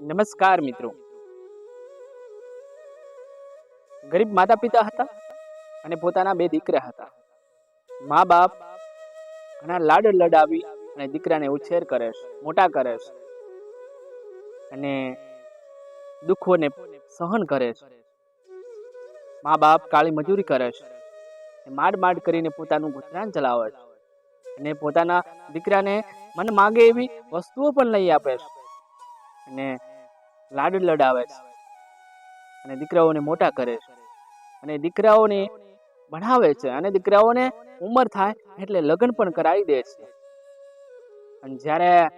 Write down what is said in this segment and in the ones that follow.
નમસ્કાર મિત્રો. ગરીબ માતા પિતા હતા અને પોતાના બે દીકરા હતા. મા બાપ ઘણા લાડ લડાવી અને દીકરાને ઉછેર કરે છે મોટા કરે છે અને દુઃખોને સહન કરે છે. મા બાપ કાળી મજૂરી કરે છે માડ માંડ કરીને પોતાનું ગુજરાન ચલાવે છે અને પોતાના દીકરાને મન માગે એવી વસ્તુઓ પણ લઈ આપે છે. અને લાડ લડાવે છે. અને દીકરાઓને મોટા કરે છે. અને દીકરાઓને ભણાવે છે. અને દીકરાઓને ઉંમર થાય એટલે લગ્ન પણ કરાવી દે છે. અને જ્યારે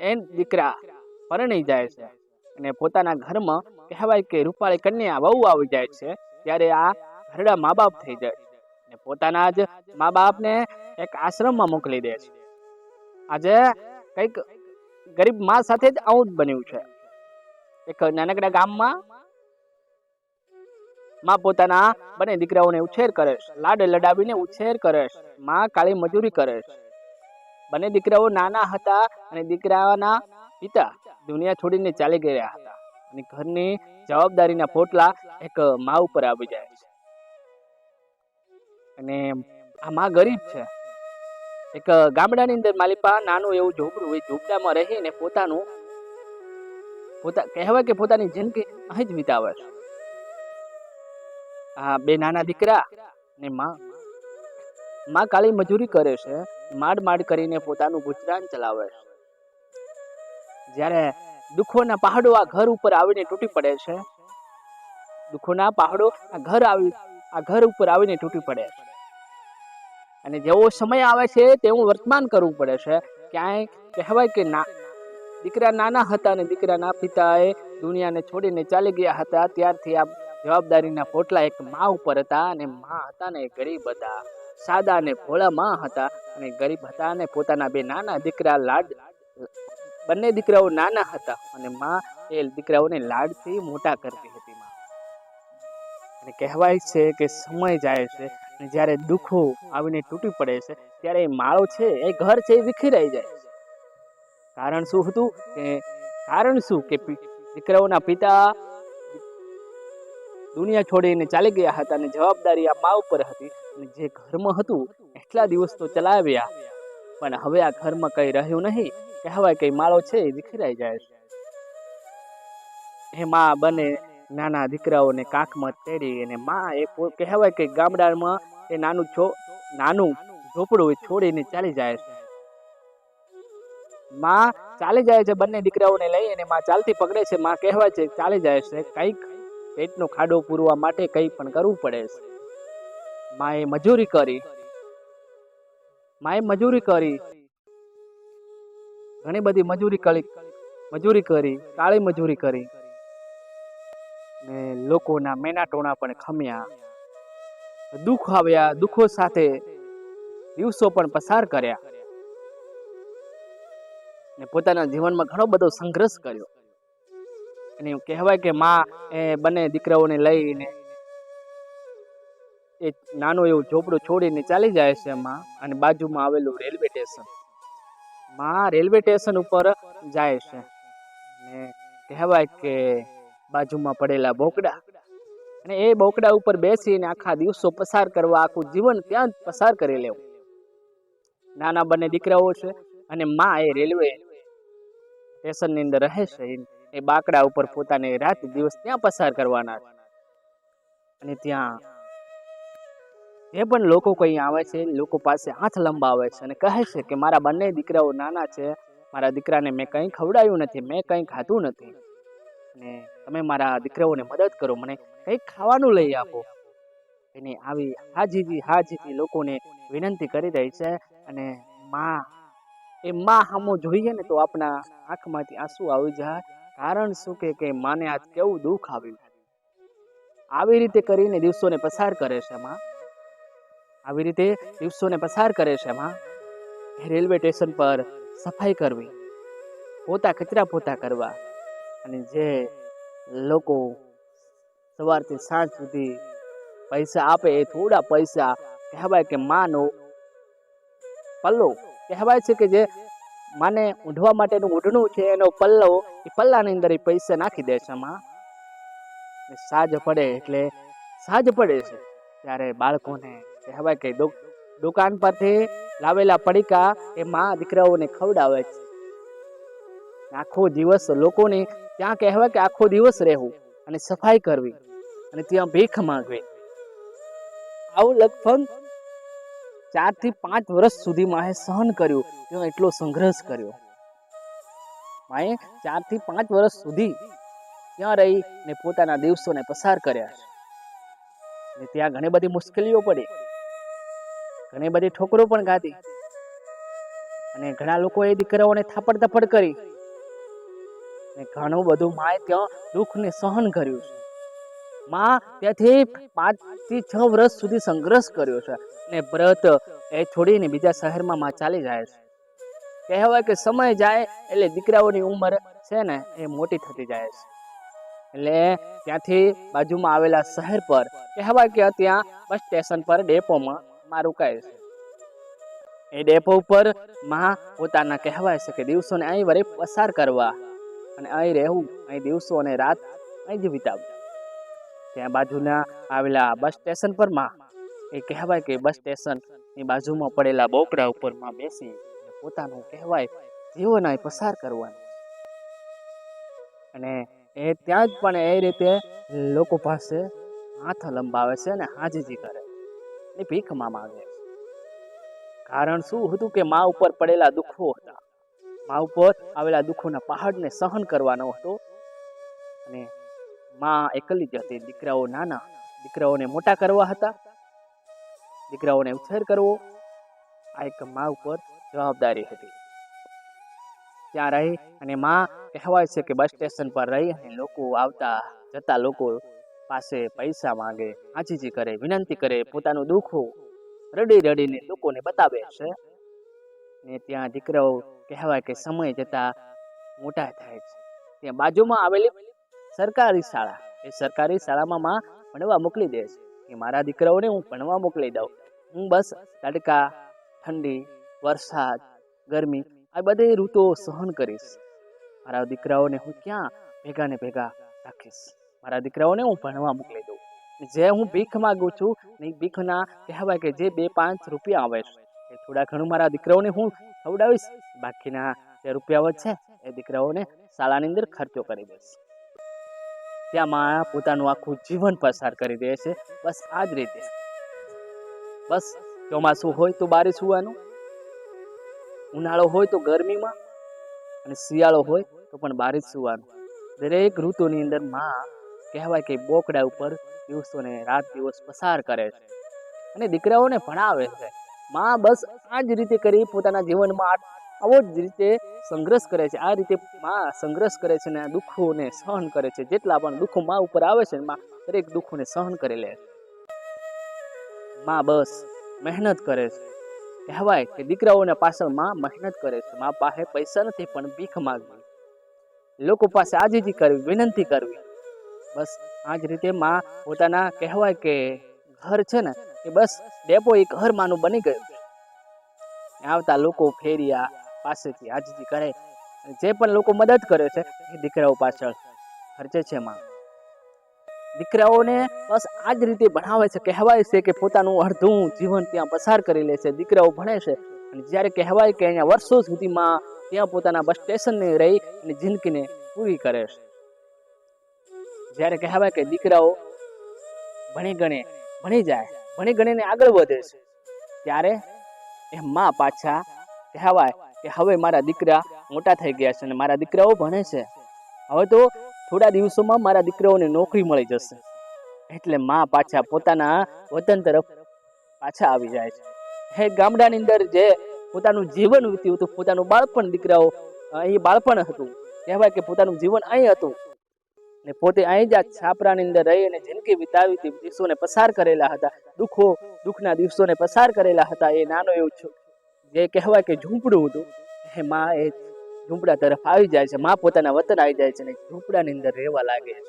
એ દીકરા પરણી જાય છે અને પોતાના ઘરમાં કહેવાય કે રૂપાળી કન્યા વહુ આવી જાય છે, ત્યારે આ ઘરડા મા બાપ થઈ જાય અને પોતાના જ મા બાપને એક આશ્રમમાં મોકલી દે છે. આજે કંઈક ગરીબ મા સાથે જ આવું જ બન્યું છે. એક નાનકડા ગામમાં માં પોતાના બંને દીકરાઓને ઉછેર કરે લાડ લડાવીને ઉછેર કરે માં કાળી મજૂરી કરે બંને દીકરાઓ નાના હતા અને દીકરાના પિતા દુનિયા છોડીને ચાલી ગયા હતા. અને ઘરની જવાબદારીના પોટલા એક મા ઉપર આવી જાય છે. અને આ માં ગરીબ છે. એક ગામડાની અંદર માલિપા નાનું એવું ઝૂંપડું એ ઝૂંપડામાં રહીને પોતાનું પોતા કહેવાય કે પોતાની જિંદગી અહીં જ વિતાવે છે. આ બે નાના દીકરા ને માં. માં કાળી મજૂરી કરે છે, માડ માડ કરીને પોતાનું ગુજરાન ચલાવે છે. જ્યારે દુઃખોના પહાડો આ ઘર ઉપર આવીને તૂટી પડે છે, દુઃખોના પહાડો આ ઘર આવી આ ઘર ઉપર આવીને તૂટી પડે છે. અને જેવો સમય આવે છે તેવું વર્તમાન કરવું પડે છે. ક્યાંય કહેવાય કે ના દીકરા નાના હતા અને દીકરાના પિતાએ દુનિયાને છોડીને ચાલી ગયા હતા. ત્યારથી આ જવાબદારીના પોટલા એક મા ઉપર હતા અને મા હતા ને ગરીબ હતા. સાદા અને ભોળા મા હતા અને ગરીબ હતા અને પોતાના બે નાના દીકરા લાડ, બંને દીકરાઓ નાના હતા અને મા એ દીકરાઓને લાડથી મોટા કરતી હતી મા. અને કહેવાય છે કે સમય જાય છે અને જ્યારે દુઃખો આવીને તૂટી પડે છે, ત્યારે એ માળો છે એ ઘર છે એ વિખેરાઈ જાય છે. કારણ શું હતું કે, કારણ શું કે દીકરાઓના પિતા દુનિયા છોડીને ચાલી ગયા હતા અને જવાબદારી આ મા ઉપર હતી. અને જે ઘરમાં હતું, એટલા દિવસ તો ચલાવ્યા. પણ હવે આ ઘરમાં કઈ રહ્યું નહીં. કહેવાય કઈ માળો છે, એ વિખેરાઈ જાય છે. એ મા બને નાના દીકરાઓને કાંકમાં તેડી અને મા એ કહેવાય કે ગામડામાં એ નાનું છો, નાનું ઝોપડું છોડીને ચાલી જાય છે. માં ચાલી જાય છે બંને દીકરાઓને લઈ અને માં ચાલતી પકડે છે. માં કહેવાય છે, ચાલી જાય છે. કંઈક પેટનો ખાડો પૂરવા માટે કંઈ પણ કરવું પડે છે. માએ મજૂરી કરી. માએ મજૂરી કરી. ઘણી બધી મજૂરી કરી મજૂરી કરી, કાળી મજૂરી કરી. ને લોકોના મેના ટોણા પણ ખમ્યા. દુઃખ આવ્યા, દુઃખો સાથે દિવસો પણ પસાર કર્યા. ને પોતાના જીવનમાં ઘણો બધો સંઘર્ષ કર્યો. અને એવું કહેવાય કે માં એ બંને દીકરાઓને લઈને એ નાનું એવું ઝોપડું છોડીને ચાલી જાય છે માં અને બાજુમાં આવેલું રેલવે સ્ટેશન. માં રેલવે સ્ટેશન ઉપર જાય છે ને કહેવાય કે બાજુમાં પડેલા બોકડા અને એ બોકડા ઉપર બેસીને આખા દિવસો પસાર કરવા, આખું જીવન ત્યાં જ પસાર કરી લેવું. નાના બંને દીકરાઓ છે અને માં એ રેલવે સ્ટેશનની અંદર રહે છે. એ બાકડા ઉપર પોતાને રાત દિવસ ત્યાં પસાર કરવાના અને ત્યાં જે પણ લોકો કંઈ આવે છે, લોકો પાસે હાથ લંબાવે છે અને કહે છે કે, મારા બંને દીકરાઓ નાના છે. મારા દીકરાને મેં કંઈ ખવડાવ્યું નથી, મેં કંઈ ખાધું નથી. અને તમે મારા દીકરાઓને મદદ કરો, મને કંઈક ખાવાનું લઈ આપો. એની આવી હાજીજી હાજીજી લોકોને વિનંતી કરી રહી છે અને માં એ માં સામો જોઈએ ને તો આપણા આંખમાંથી આંસુ આવી જાય. કારણ શું કે કે માને આજ કેવું દુઃખ આવ્યું. આવી રીતે કરીને દિવસોને પસાર કરે છે માં. આવી રીતે દિવસોને પસાર કરે છે માં. રેલવે સ્ટેશન પર સફાઈ કરવી. પોતા કચરા પોતા કરવા. અને જે લોકો સવારથી સાંજ સુધી પૈસા આપે એ થોડા પૈસા કહેવાય કે માનો. પલ્લો. કહેવાય છે કે જે માને ઊંઢવા માટેનું ઊંઢણું છે, એનો પલ્લો એ પલ્લાની અંદર એ પૈસા નાખી દે છે એમાં સાજ પડે એટલે સાજ પડે છે. ત્યારે બાળકોને કહેવાય કે દુકાન પરથી લાવેલા પડીકા એ માં દીકરાઓને ખવડાવે છે. આખો દિવસ લોકોને ત્યાં કહેવાય કે આખો દિવસ રહેવું અને સફાઈ કરવી અને ત્યાં ભીખ માંગવી. આવું લગભગ ચારથી પાંચ વર્ષ સુધી માએ સહન કર્યું તેનો એટલો સંઘર્ષ કર્યો. માએ ચારથી પાંચ વર્ષ સુધી ત્યાં રહી ને પોતાના દિવસોને પસાર કર્યા. છે ને ત્યાં ઘણી બધી મુશ્કેલીઓ પડી. ઘણી બધી ઠોકરો પણ ખાધી અને ઘણા લોકોએ દીકરાઓને થાપડ થપડ કરી. ને ઘણું બધું માએ ત્યાં દુઃખને સહન કર્યું. છે માં ત્યાંથી પાંચથી છ વર્ષ સુધી સંઘર્ષ કર્યો છે ને વ્રત એ છોડીને બીજા શહેરમાં માં ચાલી જાય છે. કહેવાય કે સમય જાય એટલે દીકરાઓની ઉંમર છે ને એ મોટી થતી જાય છે. એટલે ત્યાંથી બાજુમાં આવેલા શહેર પર કહેવાય કે ત્યાં બસ સ્ટેશન પર ડેપોમાં માં રોકાય છે. એ ડેપો ઉપરમાં પોતાના કહેવાય છે કે દિવસોને અહીં વરે પસાર કરવા અને અહીં રહેવું, અહીં દિવસો અને રાત અહીં જ વિતાવવું. ત્યાં બાજુના આવેલા બસ સ્ટેશન પરમાં એ કહેવાય કે બસ સ્ટેશનની બાજુમાં પડેલા બોકડા ઉપરમાં બેસી પોતાનું કહેવાય જીવન પસાર કરવાનું. અને એ ત્યાં જ પણ એ રીતે લોકો પાસે હાથ લંબાવે છે અને હાજીજી કરે ને ભીખમાં માંગે છે. કારણ શું હતું કે મા ઉપર પડેલા દુઃખો હતા. મા ઉપર આવેલા દુઃખોના પહાડને સહન કરવાનો હતો અને માં એકલી જ હતી. દીકરાઓ નાના. દીકરાઓને મોટા કરવા હતા. દીકરાઓને ઉછેર કરવો આ એક મા ઉપર જવાબદારી હતી. ત્યાં રહી અને માં કહેવાય છે કે બસ સ્ટેશન પર રહી અને લોકો આવતા જતા લોકો પાસે પૈસા માંગે, આજીજી કરે, વિનંતી કરે, પોતાનું દુઃખો રડી રડીને લોકોને બતાવે છે. ને ત્યાં દીકરાઓ કહેવાય કે સમય જતા મોટા થાય છે. ત્યાં બાજુમાં આવેલી સરકારી શાળા. એ સરકારી શાળામાં માં ભણવા મોકલી દે છે. કે મારા દીકરાઓને હું ભણવા મોકલી દઉં. હું બસ તડકા, ઠંડી, વરસાદ, ગરમી આ બધી ઋતુઓ સહન કરીશ. મારા દીકરાઓને હું ક્યાં ભેગા ને ભેગા રાખીશ? મારા દીકરાઓને હું ભણવા મોકલી દઉં. જે હું ભીખ માગું છું ને ભીખના કહેવાય કે જે બે પાંચ રૂપિયા આવે છે. એ થોડા ઘણું મારા દીકરાઓને હું ખવડાવીશ. બાકીના જે રૂપિયાઓ છે એ દીકરાઓને શાળાની અંદર ખર્ચો કરી દઈશ. ત્યાં પોતાનું આખું જીવન પસાર કરી દે છે. બસ આ જ રીતે. બસ ચોમાસું હોય તો બારે સુવાનું, ઉનાળો હોય તો ગરમીમાં, અને શિયાળો હોય તો પણ બારે જ સુવાનું. દરેક ઋતુની અંદરમાં કહેવાય કે બોકડા ઉપર દિવસોને રાત દિવસ પસાર કરે છે. અને દીકરાઓને ભણાવે છે. માં બસ આ જ રીતે કરી પોતાના જીવનમાં આવો જ રીતે સંઘર્ષ કરે છે. આ રીતે માં સંઘર્ષ કરે છે અને આ દુઃખોને સહન કરે છે. જેટલા પણ દુઃખો માં ઉપર આવે છે માં, દરેક દુઃખોને સહન કરી લે. માં બસ મહેનત કરે છે. કહેવાય કે દીકરાઓને પાછળમાં મહેનત કરે છે. માં પાસે પૈસા નથી પણ ભીખ માગવી. લોકો પાસે આજીજી કરવી, વિનંતી કરવી. બસ આ જ રીતે માં પોતાના કહેવાય કે ઘર છે ને, એ બસ ડેપો એક ઘર માનું બની ગયું. આવતા લોકો ફેરિયા પાસેથી આજથી કરે જે પણ લોકો મદદ કરે છે એ દીકરાઓ પાછળ ખર્ચે છે માં દીકરાઓને બસ આ જ રીતે ભણાવે છે, કહેવાય છે કે પોતાનું અડધું જીવન ત્યાં પસાર કરી લે છે. દીકરાઓ ભણે છે અને જ્યારે કહેવાય કે અહીંયા વર્ષો સુધીમાં ત્યાં પોતાના બસ સ્ટેશનને રહી અને જિંદગીને પૂરી કરે છે. જ્યારે કહેવાય કે દીકરાઓ ભણી ગણે, ભણી જાય, ભણી ગણીને આગળ વધે છે, ત્યારે એ માં પાછા કહેવાય કે હવે મારા દીકરા મોટા થઈ ગયા છે અને મારા દીકરાઓ ભણે છે. હવે તો થોડા દિવસોમાં મારા દીકરાઓને નોકરી મળી જશે. એટલે માં પાછા પોતાના વતન તરફ પાછા આવી જાય છે. હે ગામડાની અંદર જે પોતાનું જીવન વીત્યું હતું, પોતાનું બાળપણ દીકરાઓ અહીં બાળપણ હતું. કહેવાય કે પોતાનું જીવન અહીં હતું. ને પોતે અહીં જ છાપરાની અંદર રહી અને જિંદગી વિતાવી દિવસોને પસાર કરેલા હતા, દુઃખો, દુઃખના દિવસોને પસાર કરેલા હતા, એ નાનો એવું જે કહેવાય કે ઝૂંપડું હતું. એ માં, એ ઝૂંપડા તરફ આવી જાય છે. માં પોતાના વતન આવી જાય છે અને ઝૂંપડાની અંદર રહેવા લાગે છે.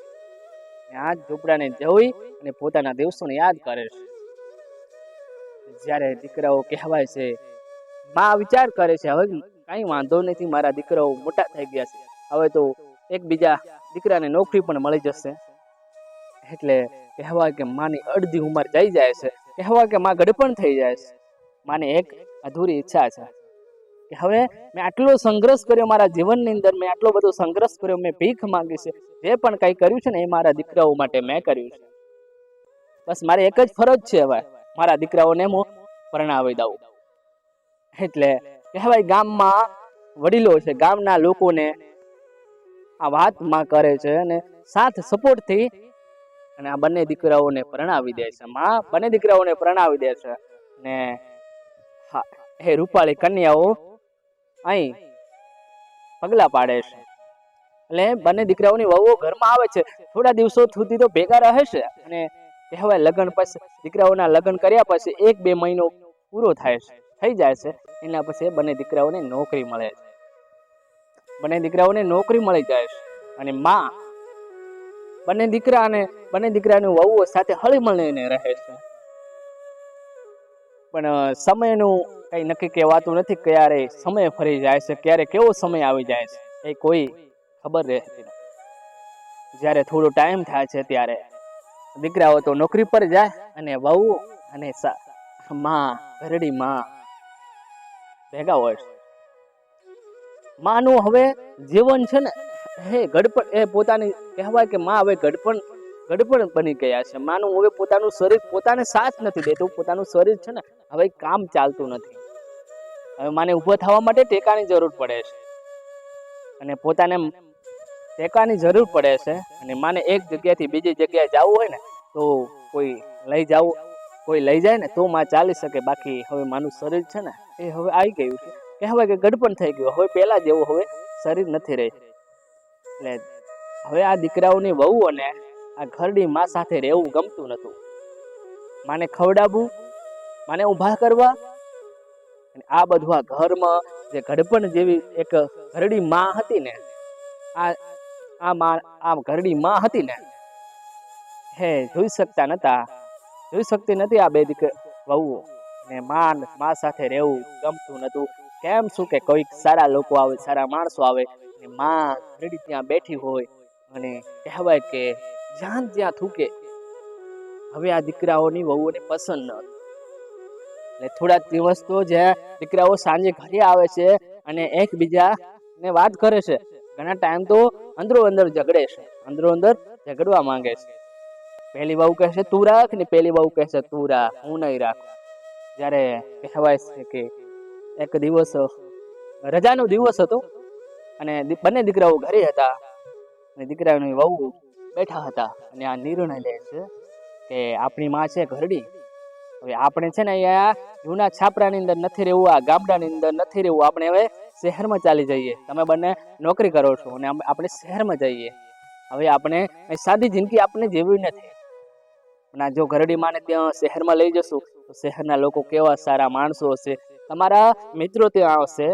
અને આ ઝૂંપડાને જોઈ અને પોતાના દિવસોને યાદ કરે છે. જ્યારે દીકરાઓ કહેવાય છે, માં વિચાર કરે છે, હવે કાંઈ વાંધો નથી, મારા દીકરાઓ મોટા થઈ ગયા છે. હવે તો એકબીજા દીકરાને નોકરી પણ મળી જશે. એટલે કહેવાય કે માની અડધી ઉંમર જઈ જાય છે. કહેવાય કે માં ગડપણ થઈ જાય છે. માની એક અધૂરી ઈચ્છા છે કે હવે મેં આટલો સંઘર્ષ કર્યો મારા જીવનની અંદર, મેં આટલો બધો સંઘર્ષ કર્યો, મેં ભીખ માંગી છે, જે પણ કંઈ કર્યું છે ને એ મારા દીકરાઓ માટે મેં કર્યું છે. બસ મારે એક જ ફરજ છે હવે, મારા દીકરાઓને હું પરણાવી દઉં. એટલે કહેવાય ગામમાં વડીલો છે, ગામના લોકોને આ વાતમાં કરે છે અને સાથ સપોર્ટથી અને આ બંને દીકરાઓને પરણાવી દે છે. માં બંને દીકરાઓને પરણાવી દે છે ને હા રૂપાળી કન્યાઓ, અહીં પગલા પાડે છે. એટલે બંને દીકરાઓની વહુઓ ઘરમાં આવે છે. થોડા દિવસો સુધી તો ભેગા રહે છે અને કહેવાય લગ્ન પછી, દીકરાઓના લગ્ન કર્યા પછી એક બે મહિનો પૂરો થાય છે, થઈ જાય છે. એના પછી બંને દીકરાઓને નોકરી મળે છે. બંને દીકરાઓને નોકરી મળી જાય છે અને માં બંને દીકરા અને બંને દીકરાની વહુઓ સાથે હળી મળીને રહે છે. પણ સમયનું કંઈ નક્કી કહેવાતું નથી ક્યારે સમય ફરી જાય છે, ક્યારે કેવો સમય આવી જાય છે, એ કોઈ ખબર રહેતી નથી. જ્યારે થોડો ટાઈમ થાય છે ત્યારે દીકરાઓ તો નોકરી પર જાય અને વહુ અને માં ઘરડી માં ભેગા હોય છે. માનું હવે જીવન છે ને, હે ગડપણ, એ પોતાની કહેવાય કે માં હવે ગડપણ ગડપણ બની ગયા છે. માનું હવે પોતાનું શરીર પોતાને સાથ નથી દેતું પોતાનું શરીર છે ને, હવે કામ ચાલતું નથી. હવે માને ઊભો થવા માટે ટેકાની જરૂર પડે છે. અને પોતાને ટેકાની જરૂર પડે છે. અને માને એક જગ્યાથી બીજી જગ્યાએ જવું હોય ને, તો કોઈ લઈ જવું, કોઈ લઈ જાય ને, તો માં ચાલી શકે. બાકી હવે માનું શરીર છે ને, એ હવે આવી ગયું છે. હવે કે ગડપણ થઈ ગયું. હવે પહેલાં જેવું હવે શરીર નથી રહી એટલે હવે આ દીકરાઓની વહુઓને આ ઘરડી માં સાથે રહેવું ગમતું નહોતું માને ખવડાવવું, માને ઊભા કરવા અને આ બધું આ ઘરમાં જે ઘડપણ જેવી એક ઘરડી માં હતી ને, આ આ માં, આ ઘરડી માં હતી ને, હે, જોઈ શકતા નતા, જોઈ શકતી નથી આ બે દીક વહુઓ. ને માન, માં સાથે રહેવું ગમતું નહોતું કેમ શું કે કોઈક સારા લોકો આવે, સારા માણસો આવે ને માં ઘરડી ત્યાં બેઠી હોય અને કહેવાય કે જ્યાં જ્યાં થૂકે. હવે આ દીકરાઓની વહુઓને પસંદ ન એટલે થોડા દિવસ તો જે દીકરાઓ સાંજે ઘરે આવે છે અને એકબીજા ને વાત કરે છે, ઘણા ટાઈમ તો અંદરો અંદર ઝઘડે છે, અંદરો અંદર ઝઘડવા માંગે છે. પહેલી બહુ કહેશે તું રાખ, ને પહેલી બહુ કહેશે તું રાખ, હું નહીં રાખું. જ્યારે કહેવાય છે કે એક દિવસ, રજાનો દિવસ હતો અને બંને દીકરાઓ ઘરે હતા અને દીકરાની વહુ બેઠા હતા અને આ નિર્ણય લે છે કે આપણી માં છે ઘરડી. હવે આપણે છે ને અહીંયા જૂના છાપરાની અંદર નથી રહેવું, આ ગામડાની અંદર નથી રહેવું. આપણે હવે શહેરમાં ચાલી જઈએ. તમે બંને નોકરી કરો છો અને આપણે શહેરમાં જઈએ. હવે આપણે સાદી જિંદગી આપણે જેવી નથી. અને જો ઘરડી માને ત્યાં શહેરમાં લઈ જશું, તો શહેરના લોકો કેવા સારા માણસો હશે. તમારા મિત્રો ત્યાં આવશે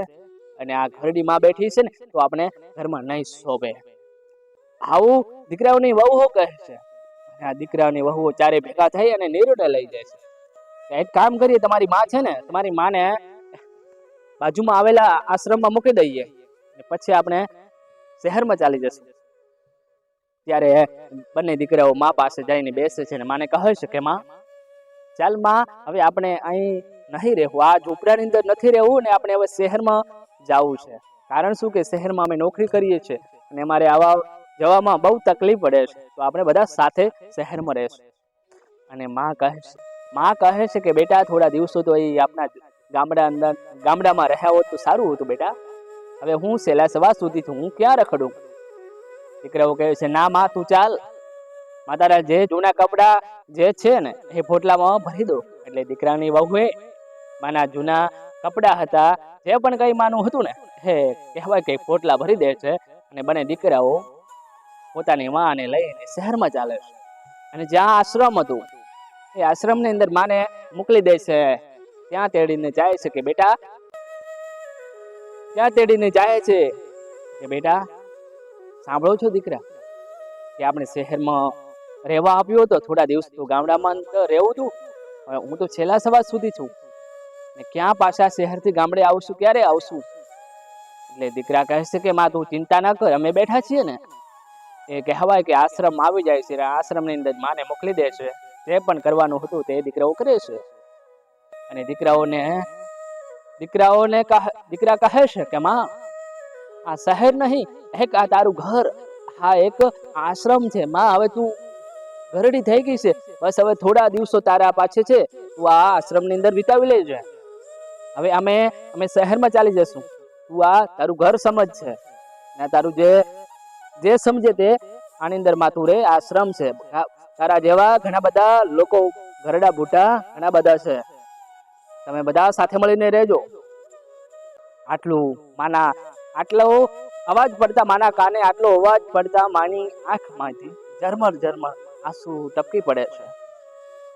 અને આ ઘરડી માં બેઠી છે ને, તો આપણે ઘરમાં નહીં શોભે. આવું દીકરાઓની વહુઓ કહે છે? અને આ દીકરાઓની વહુઓ ચારે ભેગા થઈ અને નિર્ણય લઈ જાય છે. એક કામ કરીએ, તમારી માં છે ને, તમારી માને બાજુમાં આવેલા આશ્રમમાં મૂકી દઈએ પછી આપણે શહેરમાં ચાલી જશું. ત્યારે બંને દીકરાઓ મા પાસે જઈને બેસે છે અને માને કહે છે કે, માં, ચાલમાં, હવે આપણે અહીં નહીં રહેવું. આ ઝૂંપડાની અંદર નથી રહેવું ને આપણે હવે શહેરમાં જવું છે. કારણ શું કે શહેરમાં અમે નોકરી કરીએ છીએ અને અમારે આવા જવામાં બહુ તકલીફ પડે છે. તો આપણે બધા સાથે શહેરમાં રહેશું. અને માં કહે છે, માં કહે છે કે, બેટા, થોડા દિવસો તો એ આપણા ગામડા અંદર, ગામડામાં રહ્યા હોત તો સારું હતું બેટા. હવે હું સેલા સવા સુધી છું હું ક્યાં રખડું? દીકરાઓ કહે છે, ના, માં, તું ચાલ. માં તારા જે જૂના કપડા જે છે ને, એ પોટલામાં ભરી દો. એટલે દીકરાની વહુએ માના જૂના કપડા હતા, જે પણ કંઈ માનું હતું ને, હે, કહેવાય કે પોટલા ભરી દે છે. અને બંને દીકરાઓ પોતાની માને લઈને શહેરમાં ચાલે છે. અને જ્યાં આશ્રમ હતું, એ આશ્રમની અંદર માને મોકલી દે છે. ત્યાં તેડીને જાય છે કે, બેટા. ત્યાં તેડીને જાય છે કે, બેટા, સાંભળો છો દીકરા, કે આપણે શહેરમાં રહેવા આપ્યો હતો થોડા દિવસ તો ગામડામાં તો રહેવું હતું, હવે હું તો છેલ્લા સવાર સુધી છું. ને ક્યાં પાછા શહેરથી ગામડે આવશું, ક્યારે આવશું? એટલે દીકરા કહે છે કે, માં, તું ચિંતા ના કર, અમે બેઠા છીએ ને. એ કહેવાય કે આશ્રમ આવી જાય છે આશ્રમની અંદર માને મોકલી દે છે. જે પણ કરવાનું હતું તે દીકરાઓ કરે છે. અને દીકરાઓને દીકરાઓને દીકરા કહે છે કે, માં, આ શહેર નહીં, એક આ તારું ઘર હા એક આશ્રમ છે. માં, હવે તું ઘરડી થઈ ગઈ છે. બસ હવે થોડા દિવસો તારા પાછે છે. તું આ આશ્રમની અંદર વિતાવી લેજે. હવે અમે અમે શહેરમાં ચાલી જશું. તું આ તારું ઘર સમજ છે. ને તારું જે જે સમજે તે આની અંદરમાં તું રે આશ્રમ છે તારા જેવા ઘણા બધા લોકો ઘરડા ભૂટા ઘણા બધા છે. તમે બધા સાથે મળીને રહેજો. આટલું માના આટલો અવાજ પડતા માના કાને આટલો અવાજ પડતા માની આંખમાંથી ઝરમર ઝરમર આંસુ ટપકી પડે છે.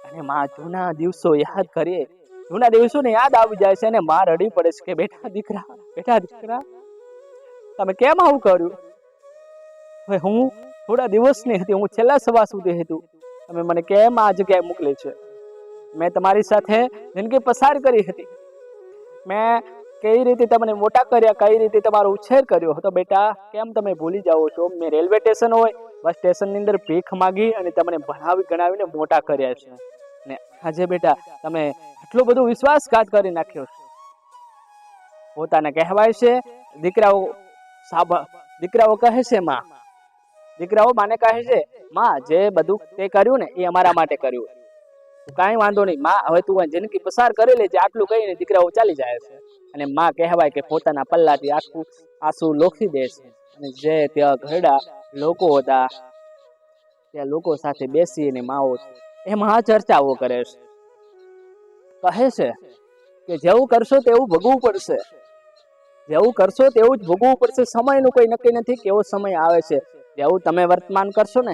અને માં જૂના દિવસો યાદ કરીએ. જૂના દિવસોને યાદ આવી જાય છે અને માં રડી પડે છે કે બેટા દીકરા બેટા દીકરા, તમે કેમ આવું કર્યું? હવે હું થોડા દિવસની હતી, હું છેલ્લા સવા સુધી હતું. તમે મને કેમ આ જગ્યાએ મોકલી છે? મેં તમારી સાથે જિંદગી પસાર કરી હતી. મેં કઈ રીતે તમને મોટા કર્યા, કઈ રીતે તમારો ઉછેર કર્યો હતો બેટા? કેમ તમે ભૂલી જાઓ છો? મેં રેલવે સ્ટેશન હોય, બસ સ્ટેશનની અંદર ભીખ માગી અને તમને ભણાવી, ગણાવીને મોટા કર્યા છે. ને આજે બેટા, તમે આટલો બધો વિશ્વાસઘાત કરી નાખ્યો છે. પોતાને કહેવાય છે, દીકરાઓ સાબ દીકરાઓ કહે છે માં દીકરાઓ માને કહે છે, માં, જે બધું તે કર્યું ને, એ અમારા માટે કર્યું. કાંઈ વાંધો નહીં, માં, હવે તું જિંદગી પસાર કરી લેજે, આટલું કહીને દીકરાઓ ચાલી જાય છે. અને માં કહેવાય કે પોતાના પલ્લાથી આખું આંસુ લોખી દે છે. અને જે ત્યાં ઘરડા લોકો હતા, ત્યાં લોકો સાથે બેસીને માઓ એમાં મહા ચર્ચાઓ કરે છે. કહે છે કે જેવું કરશો તેવું ભોગવવું પડશે. જેવું કરશો તેવું જ ભોગવવું પડશે. સમયનું કોઈ નક્કી નથી કેવો સમય આવે છે. જેવું તમે વર્તમાન કરશો ને,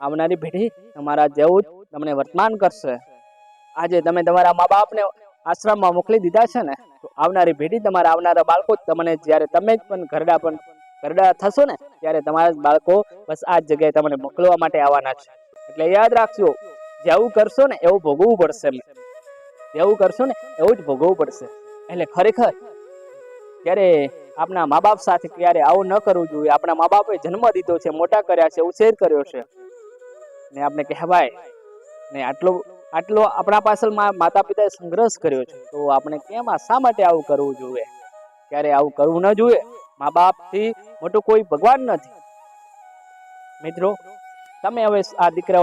આવનારી પેઢી તમારા જેવું જ તમને વર્તમાન કરશે. આજે તમે તમારા મા બાપને આશ્રમમાં મોકલી દીધા છે ને, તો આવનારી પેઢી તમારા આવનારા બાળકો તમને જ્યારે તમે જ પણ ઘરડા પણ ઘરડા થશો ને, ત્યારે તમારા બાળકો બસ આ જ જગ્યાએ તમને મોકલવા માટે આવવાના છે. એટલે યાદ રાખજો, જેવું કરશો ને એવું ભોગવવું પડશે જેવું કરશો ને એવું જ ભોગવવું પડશે. એટલે ખરેખર ત્યારે આપણા મા બાપ સાથે ક્યારે આવું ન કરવું જોઈએ. આપણા મા બાપે જન્મ દીધો છે, મોટા કર્યા છે, ઉછેર કર્યો છે. ને આપણે કહેવાય ને આટલો આટલો આપણા પાછળ માતા પિતાએ સંઘર્ષ કર્યો છે. તો આપણે કેમ આ શા માટે આવું કરવું જોઈએ? ક્યારે આવું કરવું ન જોઈએ? મા બાપથી મોટું કોઈ ભગવાન નથી. મિત્રો, તમે હવે આ દીકરાઓ